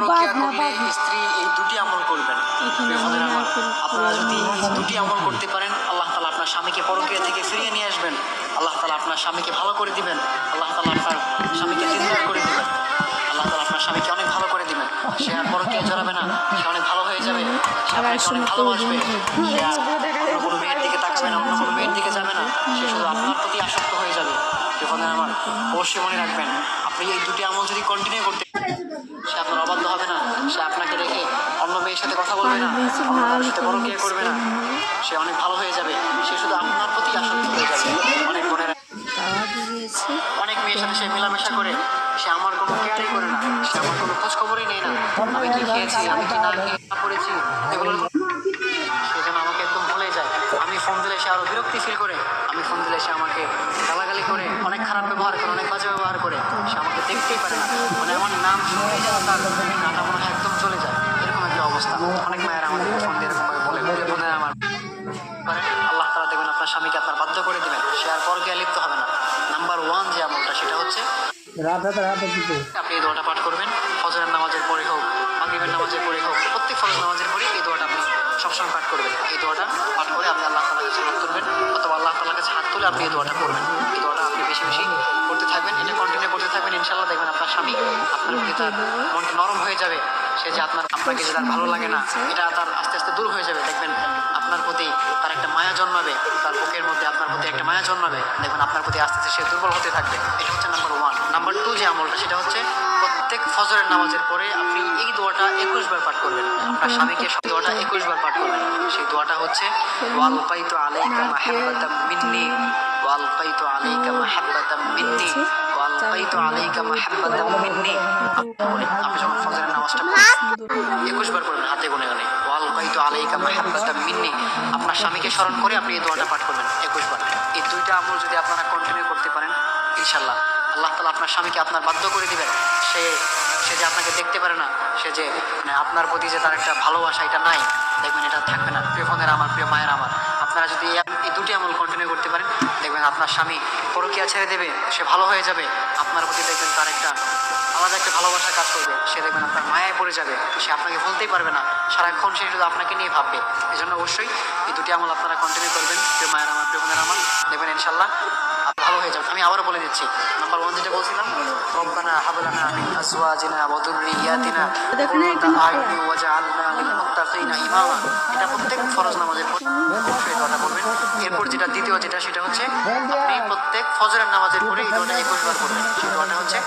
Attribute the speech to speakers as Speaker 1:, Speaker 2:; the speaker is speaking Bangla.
Speaker 1: পরকীয়া
Speaker 2: বাঁধনা,
Speaker 1: স্ত্রী এই দুটি আমল করবেন।
Speaker 2: এখানে
Speaker 1: প্রিয় ভাইরা আমার,
Speaker 2: নারকেল
Speaker 1: আপনারা যদি দুটি আমল করতে পারেন আল্লাহ তালা আপনার স্বামীকে পরকীয়া থেকে ফিরিয়ে নিয়ে আসবেন। আল্লাহ তালা আপনার স্বামীকে ভালো করে দিবেন। আল্লাহ তালা আপনার স্বামীকে দিনদার করে দিবেন। আল্লাহ তালা আপনার স্বামীকে অনেক ভালো করে দিবেন। সে আর পরকীয়া জড়াবে না সে অনেক ভালো হয়ে যাবে। সে আপনাকে অনেক ভালোবাসবে। সে আর অন্য কোনো মেয়ের দিকে তাকাবে না অন্য কোনো মেয়ের দিকে যাবে না। সে শুধু আপনার প্রতি আসক্ত হয়ে যাবে। যখন আমার অবশ্যই মনে রাখবেন আপনি এই দুটি আমল যদি কন্টিনিউ করতে সে আপনার অবাধ্য হবে না সে আপনাকে রেখে অন্য মেয়ের সাথে কথা বলবে না কারোর সাথে বড় বিয়ে করবে না সে অনেক ভালো হয়ে যাবে সে শুধু আপনার প্রতি আসক্ত হয়ে যাবে অনেক বোনেরা অনেক মেয়ের সাথে সে মেলামেশা করে সে আমার কোনো কেয়ারই করে না সে আমার কোনো খোঁজ খবরই নেই না আমি কি খেয়েছি আমি কি না খেয়ে না করেছি এগুলোর সে যেন আমাকে একদম ভুলে যায়। আমি ফোন দিলে সে আরও বিরক্তি ফিল করে আমি ফোন দিলে সে আমাকে গালাগালি করে অনেক খারাপ ব্যবহার করে অনেক বাজে ব্যবহার করে সে আমাকে দেখতেই পারে না। মানে আমার নাম যেন তার গাটা মনে হয় একদম চলে যায় এরকম একটা অবস্থা অনেক মায়ের আমাদের ফোন দিয়ে এরকম করে বলে "প্রিয় বোনেরা আমার করেন আল্লাহ তালা দেখবেন আপনার স্বামীকে আপনার বাধ্য করে দিবেন সে আর পরকে লিপ্ত হবে না। নাম্বার ওয়ান যে আমলটা সেটা হচ্ছে আপনি এই দোয়াটা পাঠ করবেন ফজরের নামাজের পরে হোক মাগরিবের নামাজের পরে হোক প্রত্যেক ফজর নামাজের পরে এই দোয়াটা আপনি সবসময় পাঠ করবেন। এই দোয়াটা পাঠ করে আপনি আল্লাহ তালার কাছে হাত তুলবেন অথবা আল্লাহ তালার কাছে হাত তুলে আপনি এই দোয়াটা করবেন। এই দোয়াটা আপনি বেশি বেশি ইনশাল্লাহ দেখবেন আপনার স্বামী আপনার প্রতি মনটা নরম হয়ে যাবে। সে যে আপনার আপনাকে যে তার ভালো লাগে না, এটা তার আস্তে আস্তে দূর হয়ে যাবে। দেখবেন আপনার প্রতি তার একটা মায়া জন্মাবে, তার বুকের মধ্যে আপনার প্রতি একটা মায়া জন্মাবে। দেখবেন আপনার প্রতি আস্তে আস্তে সে দুর্বল হতে থাকবে। এটা হচ্ছে নাম্বার ওয়ান নাম্বার টু যে আমলটা, সেটা হচ্ছে প্রত্যেক ফজরের নামাজের পরে আপনি এই দোয়াটা একুশ বার পাঠ করবেন। আপনার স্বামীকে সব দোয়াটা একুশ বার পাঠ করবেন। সেই দোয়াটা হচ্ছে, ওয়াল আলাইকা মিন্নি, ওয়াল আলাইকা মিন্নি, ওয়াল আলাইকা মিন্নি। আপনি যখন ফজরের নামাজটা একুশ বার পড়বেন, হাতে গুনে গুনে, ওয়াল কাইতু আলাইকা মিন্নি। আপনার স্বামীকে স্মরণ করে আপনি এই দোয়াটা পাঠ করবেন একুশ বার এই দুইটা আমল যদি আপনারা কন্টিনিউ করতে পারেন ইনশাল্লাহ আল্লাহ তালা আপনার স্বামীকে আপনার বাধ্য করে দিবেন। সে সে যে আপনাকে দেখতে পারে না, সে যে মানে আপনার প্রতি যে তার একটা ভালোবাসা, এটা নাই। দেখবেন এটা থাকবে না। প্রিয় বোনের আমার, প্রিয় মায়ের আমার। আপনারা যদি এই দুটি আমল কন্টিনিউ করতে পারেন, দেখবেন আপনার স্বামী পরকিয়া ছেড়ে দেবে, সে ভালো হয়ে যাবে। আপনার প্রতি দেখবেন তার একটা আলাদা একটা ভালোবাসা কাজ করবে। সে দেখবেন আপনার মায়ায় পড়ে যাবে। সে আপনাকে ভুলতেই পারবে না। সারাক্ষণ সে শুধু আপনাকে নিয়ে ভাববে। এই জন্য অবশ্যই এই দুটি আমল আপনারা কন্টিনিউ করবেন, প্রিয় মায়ের আমার, প্রিয় বোনের আমার। দেখবেন ইনশাল্লাহ আপনি ভালো হয়ে যাবেন আমি আবারও বলে দিচ্ছি নাম্বার ওয়ান যেটা বলছিলাম রব্বানা হাবলানা মিন আজওয়াজিনা ওয়া যুররিয়াতিনা
Speaker 2: দেখুন
Speaker 1: কুররাতা আয়ুনি ওয়াজআলনা লিল মুত্তাকিনা ইমামা এটা প্রত্যেক ফরজ নামাজের পর অবশ্যই দোয়াটা করবেন এরপর যেটা দ্বিতীয় যেটা সেটা হচ্ছে আপনি প্রত্যেক ফজরের নামাজের পরে এই দোয়াটা একুশ বার করবেন। সেই দোয়াটা হচ্ছে